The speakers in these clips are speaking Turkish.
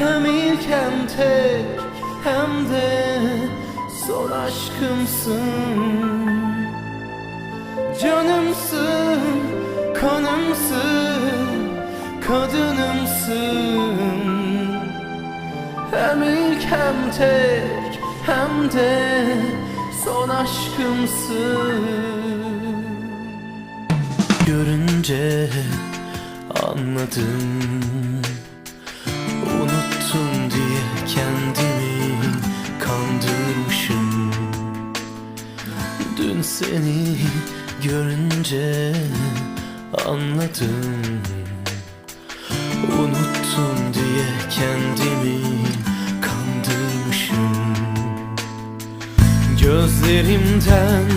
Hem ilk hem tek hem de son aşkımsın. Canımsın, kanımsın, kadınımsın. Hem ilk hem tek hem de son aşkımsın. Görünce anladım kendimi kandırmışım. Dün seni görünce anladım. Unuttum diye kendimi kandırmışım. Gözlerimden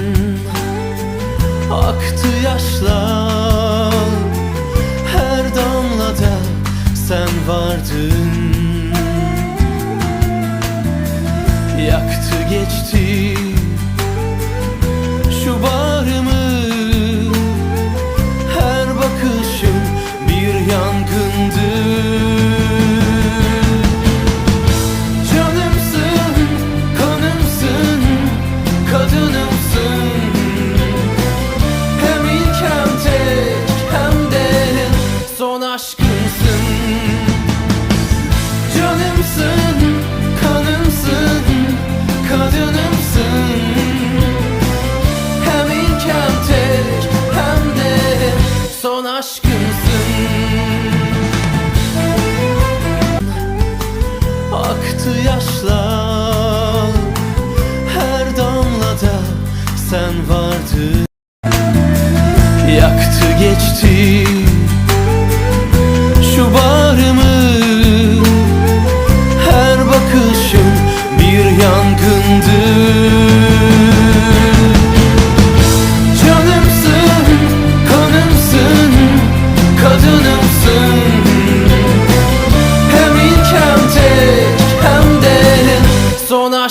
aktı yaşlar. Her damlada sen vardın geçti Aktı yaşlar her damlada sen vardın. Yaktı geçti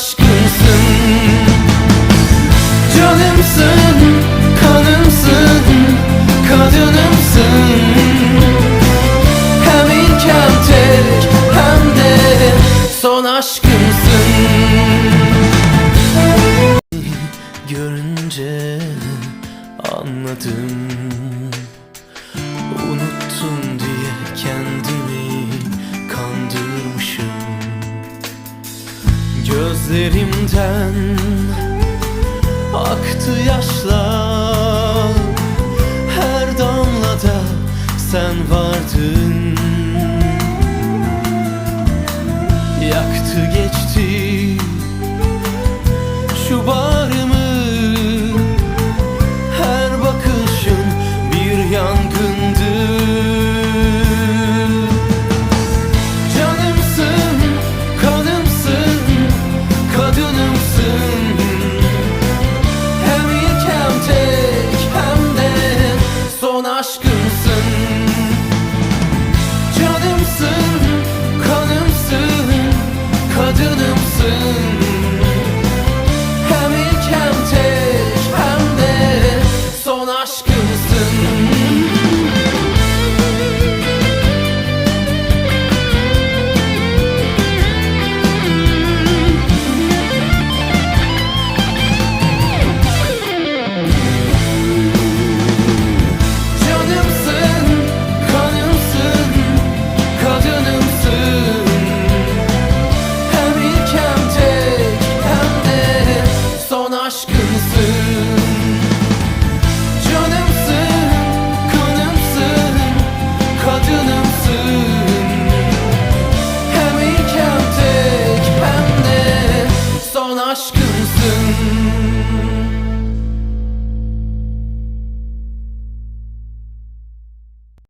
aşkımsın. Canımsın, kanımsın, kadınımsın. Hem ilk hem tek hem de son aşkımsın. Görünce anladım Gözlerimden aktı yaşlar kadınımsın olan aşkım.